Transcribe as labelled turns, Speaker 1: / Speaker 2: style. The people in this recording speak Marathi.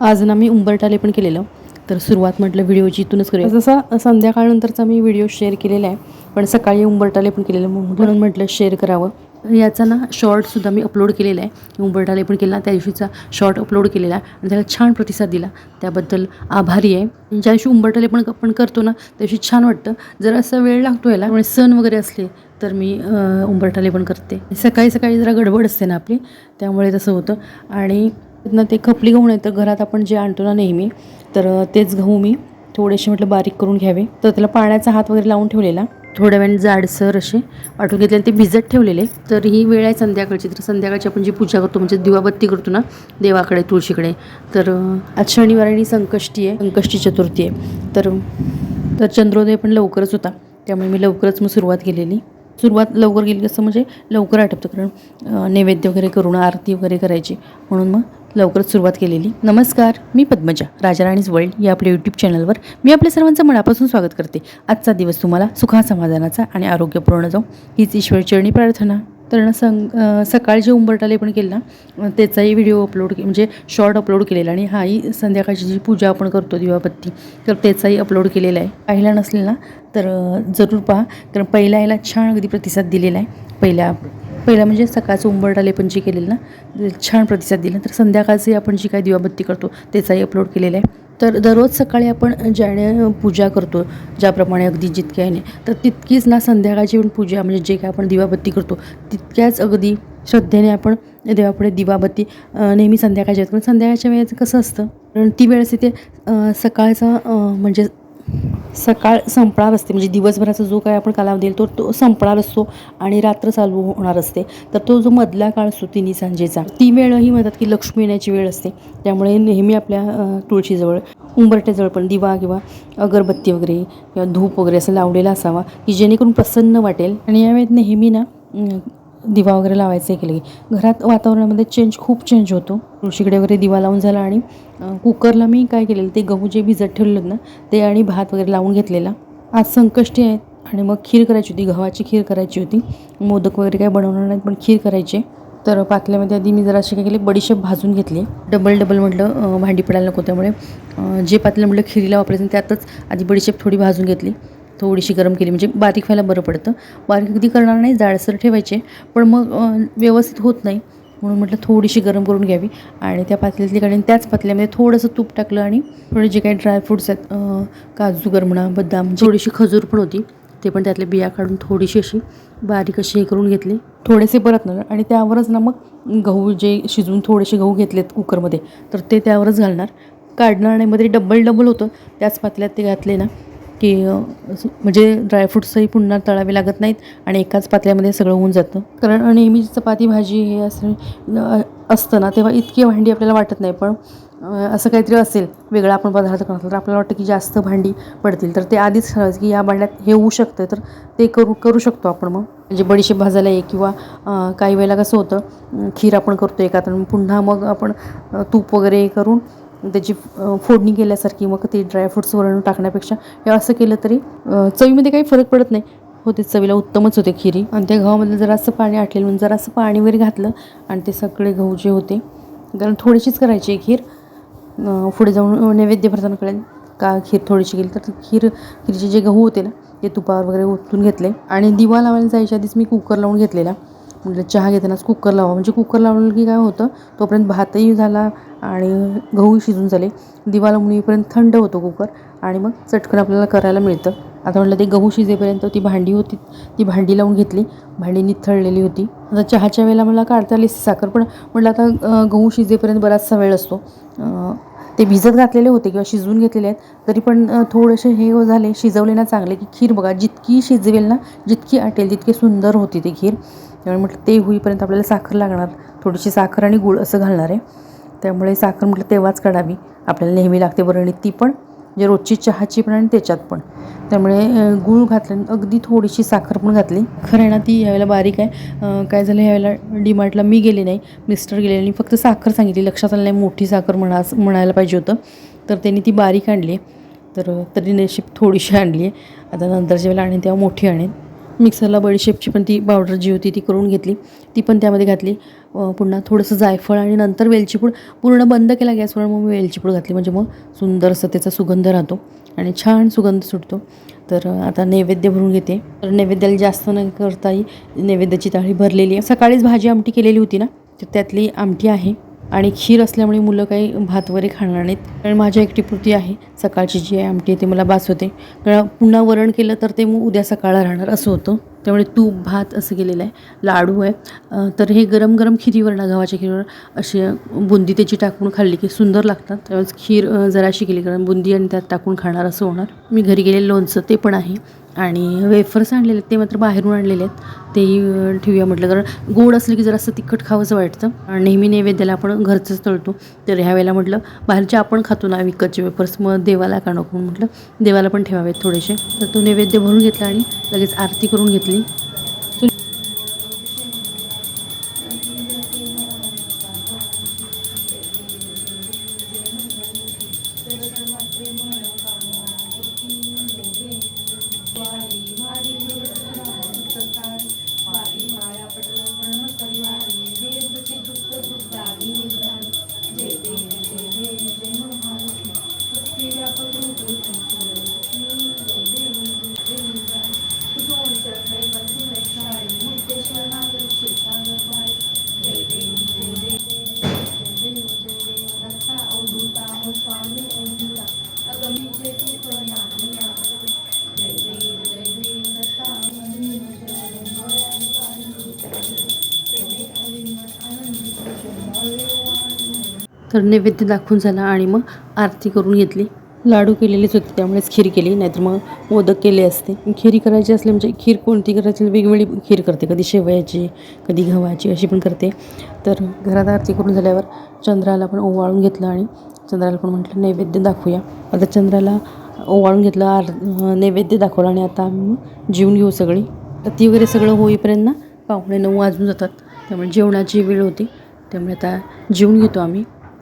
Speaker 1: आज ना मी उंबरटाले पण केलेलं. तर सुरुवात म्हटलं व्हिडिओची इथूनच करूया. जसं संध्याकाळनंतरचा मी व्हिडिओ शेअर केलेला आहे पण सकाळी उंबरटाले पण केलेलं. म्हणून म्हटलं शेअर करावं. याचा ना शॉर्टसुद्धा मी अपलोड केलेला आहे. उंबरटाले पण केला त्या दिवशीचा शॉर्ट अपलोड केलेला आहे आणि त्याला छान प्रतिसाद दिला. त्याबद्दल आभारी आहे. ज्या दिवशी उंबरटाले पण आपण करतो ना त्या दिवशी छान वाटतं. जर असं वेळ लागतो याला म्हणजे सण वगैरे असले तर मी अं, उंबरठाले पण करते. सकाळी सकाळी जरा गडबड असते ना आपली त्यामुळे तसं होतं. आणि ना ते खपली गहू नाही तर घरात आपण जे आणतो ना नेहमी तर तेच गहू मी थोडेसे म्हटलं बारीक करून घ्यावे. तर त्याला पाण्याचा हात वगैरे लावून ठेवलेला. थोड्या वेळाने जाडसर असे वाटून घेतले आणि ते भिजत ठेवलेले. तर ही वेळ आहे संध्याकाळची. तर संध्याकाळची आपण जी पूजा करतो म्हणजे दिवाबत्ती करतो ना देवाकडे तुळशीकडे तर आज शनिवार आणि संकष्टी आहे संकष्टी चतुर्थी आहे. तर तर चंद्रोदय पण लवकरच होता. त्यामुळे मी लवकरच मग सुरुवात केलेली. सुरुवात लवकर गेली कसं म्हणजे लवकर आटपतं कारण नैवेद्य वगैरे करून आरती वगैरे करायची. म्हणून मग लवकरच सुरुवात केलेली. नमस्कार मी पद्मजा राजाराणीज वर्ल्ड या आपल्या यूट्यूब चॅनलवर मी आपल्या सर्वांचं मनापासून स्वागत करते. आजचा दिवस तुम्हाला सुखा समाधानाचा आणि आरोग्यपूर्ण जाऊ हीच ईश्वरचरणी प्रार्थना. तर ना सं सकाळी जे उंबरटाले पण केलं ना त्याचाही व्हिडिओ अपलोड के म्हणजे शॉर्ट अपलोड केलेला आणि हाही संध्याकाळची जी पूजा आपण करतो दिवाबत्ती तर त्याचाही अपलोड केलेला आहे. पाहिला नसलेला तर जरूर पहा. कारण पहिल्या याला छान अगदी प्रतिसाद दिलेला आहे. पहिल्या पहिला म्हणजे सकाळचं उंबरडा पण जे केलेलं ना छान प्रतिसाद दिला. तर संध्याकाळचे आपण जी काय दिवाबत्ती करतो त्याचाही अपलोड केलेला आहे. तर दररोज सकाळी आपण ज्याने पूजा करतो ज्याप्रमाणे अगदी जितक्या तर तितकीच ना संध्याकाळची पण पूजा म्हणजे जे काय आपण दिवाबत्ती करतो तितक्याच अगदी श्रद्धेने आपण देवापुढे दिवाबत्ती नेहमी संध्याकाळच्या पण संध्याकाळच्या वेळेचं कसं असतं? कारण ती वेळेस तिथे सकाळचा म्हणजे सकाळ संपणार असते. म्हणजे दिवसभराचा जो काय आपण कालावधी येईल तो तो संपणार असतो आणि रात्र चालू होणार असते. तर तो जो मधला काळ असतो तिन्ही सांजेचा. ती वेळही म्हणतात की लक्ष्मी येण्याची वेळ असते. त्यामुळे नेहमी आपल्या तुळशीजवळ उंबरट्याजवळ पण दिवा किंवा अगरबत्ती वगैरे किंवा धूप वगैरे असं लावलेला असावा की जेणेकरून प्रसन्न वाटेल. आणि यावेळेत नेहमी ना दिवा वगैरे लावायचं आहे केलं. की घरात वातावरणामध्ये चेंज खूप चेंज होतो. तुळशीकडे वगैरे दिवा लावून झाला आणि कुकरला मी काय केलेलं ते गहू जे भिजत ठेवलेलं ना ते आणि भात वगैरे लावून घेतलेला. आज संकष्टी आहेत आणि मग खीर करायची होती गव्हाची खीर करायची होती. मोदक वगैरे काय बनवणार नाहीत पण खीर करायची. तर पातल्यामध्ये आधी मी जरा असे काय केली बडीशेप भाजून घेतली. डबल डबल म्हटलं भांडी पडायला नको त्यामुळे. जे पातलं म्हटलं खिरीला वापरायचं त्यातच आधी बडीशेप थोडी भाजून घेतली. थोडीशी गरम केली. म्हणजे बारीक व्हायला बरं पडतं. बारीक अगदी करणार नाही जाडसर ठेवायचे. पण मग व्यवस्थित होत नाही. म्हणून म्हटलं थोडीशी गरम करून घ्यावी. आणि त्या पातल्यातली काढून त्याच पातल्यामध्ये थोडंसं तूप टाकलं आणि थोडे जे काही ड्रायफ्रुट्स आहेत काजू गरमणा बदाम थोडीशी खजूर पण होती. ते पण त्यातले बिया काढून थोडीशी अशी बारीक अशी हे करून घेतली. थोडेसे परतणार आणि त्यावरच ना मग गहू जे शिजवून थोडेसे गहू घेतलेत कुकरमध्ये तर ते त्यावरच घालणार. काढणार नाही मध्ये डबल डबल होतं. त्याच पातल्यात ते घातले ना की असं म्हणजे ड्रायफ्रुट्सही पुन्हा तळावे लागत नाहीत आणि एकाच पातल्यामध्ये सगळं होऊन जातं. कारण नेहमी चपाती भाजी हे असं असतं ना तेव्हा इतकी भांडी आपल्याला वाटत नाही. पण असं काहीतरी असेल वेगळा आपण पदार्थ करत तर आपल्याला वाटतं की जास्त भांडी पडतील. तर ते आधीच ठरवायचं की या भांड्यात हे होऊ शकतं तर ते करू करू शकतो आपण मग. म्हणजे बडीशेप भाजायला ये किंवा काही वेळेला कसं होतं खीर आपण करतो एका तर पुन्हा मग आपण तूप वगैरे करून त्याची फोडणी केल्यासारखी मग ते ड्रायफ्रुट्स वरून टाकण्यापेक्षा हे असं केलं तरी चवीमध्ये काही फरक पडत नाही. होते चवीला उत्तमच होते खिरी. आणि त्या गव्हामधलं जरासं पाणी आटलेलं म्हणून जरासं पाणी वगैरे घातलं आणि ते सगळे गहू जे होते कारण थोडीशीच करायची आहे खीर. पुढे जाऊन नैवेद्य भरताना कळेल का खीर थोडीशी केली तर खीर खीरचे जे गहू होते ना ते तुपावर वगैरे ओतून घेतले. आणि दिवा लावायला जायच्या आधीच मी कुकर लावून घेतलेला. म्हटलं चहा घेतानाच कुकर लावा. म्हणजे कुकर लावलं की काय होतं तोपर्यंत भातही झाला आणि गहू शिजून झाले. दिवा लावून थंड होतो कुकर आणि मग चटकन आपल्याला करायला मिळतं. आता म्हटलं ते गहू शिजेपर्यंत ती भांडी होती ती भांडी लावून घेतली. भांडी निथळलेली होती. आता चहाच्या वेळेला मला काढता आली साखर पण म्हटलं आता गहू शिजेपर्यंत बराचसा वेळ असतो. ते भिजत घातलेले होते किंवा शिजवून घेतलेले आहेत. तरी पण थोडेसे हे झाले शिजवले ना चांगले की खीर बघा जितकी शिजवेल ना जितकी आटेल तितकी सुंदर होती ती खीर. त्यामुळे म्हटलं ते होईपर्यंत आपल्याला साखर लागणार. थोडीशी साखर आणि गूळ असं घालणार आहे. त्यामुळे साखर म्हटलं तेव्हाच काढावी. आपल्याला नेहमी लागते बरं ती पण म्हणजे रोजची चहाची पण आणि त्याच्यात पण. त्यामुळे गूळ घातलं अगदी थोडीशी साखर पण घातली. खरं आहे ना ती ह्यावेळेला बारीक आहे. काय झालं यावेळेला डीमार्टला मी गेले नाही. मिस्टर गेले आणि फक्त साखर सांगितली. लक्षात आलं नाही मोठी साखर म्हणा म्हणायला पाहिजे होतं. तर त्यांनी ती बारीक आणली तर तरी नशीब थोडीशी आणली आहे. आता नंतरच्या वेळेला आणेन तेव्हा मोठी आणेन. मिक्सरला बडीशेपची पण ती पावडर जी होती ती करून घेतली. ती पण त्यामध्ये घातली. पुन्हा थोडंसं जायफळ आणि नंतर वेलचीपूड. पूर्ण बंद केला गॅसवर मग मी वेलचीपूड घातली. म्हणजे मग सुंदर असं त्याचा सुगंध राहतो आणि छान सुगंध सुटतो. तर आता नैवेद्य भरून घेते. तर नैवेद्याला जास्त न करताही नैवेद्याची थाळी भरलेली आहे. सकाळीच भाजी आमटी केलेली होती ना तर त्यातली आमटी आहे. आणि खीर असल्यामुळे मुलं काही भात वगैरे खाणार नाहीत. कारण माझ्या एकटीपुरती आहे. सकाळची जी आहे आमटी आहे ते मला बास होते. कारण पुन्हा वरण केलं तर ते मग उद्या सकाळला राहणार असं होतं. त्यामुळे तूप भात असं केलेलं आहे. लाडू आहे. तर हे गरम गरम खिरीवर ना गव्हाच्या खिरीवर अशी बुंदी त्याची टाकून खाल्ली की सुंदर लागतात. त्यावेळेस खीर जराशी केली कारण बुंदी आणि त्यात टाकून खाणार असं होणार. मी घरी गेलेलं लोणचं ते पण आहे. आणि वेफर्स आणलेले आहेत ते मात्र बाहेरून आणलेले आहेत. तेही ठेवूया म्हटलं कारण गोड असलं की जरासं तिखट खावंसं वाटतं. आणि नेहमी नैवेद्याला आपण घरचंच तळतो. तर ह्या वेळेला म्हटलं बाहेरचे आपण खातो ना विकतचे वेफर्स मग देवाला का नको म्हटलं. देवाला पण ठेवावेत थोडेसे. तर तो नैवेद्य भरून घेतला आणि लगेच आरती करून घेतली. तर नैवेद्य दाखवून झाला आणि मग आरती करून घेतली. लाडू केलेलेच होते त्यामुळेच खीर केली नाहीतर मग मोदक केले असते. खीरी करायची असली म्हणजे खीर कोणती करायची? वेगवेगळी खीर करते कधी शेवयाची कधी गव्हाची अशी पण करते. तर घरात आरती करून झाल्यावर चंद्राला पण ओवाळून घेतलं आणि चंद्राला पण म्हटलं नैवेद्य दाखवूया. आता चंद्राला ओवाळून घेतलं आर नैवेद्य दाखवलं आणि आता आम्ही मग जेवून घेऊ सगळी. ती वगैरे सगळं होईपर्यंत ना पाहुणे नऊ वाजून जातात. त्यामुळे जेवणाची वेळ होती. त्यामुळे आता जेवून घेतो आम्ही.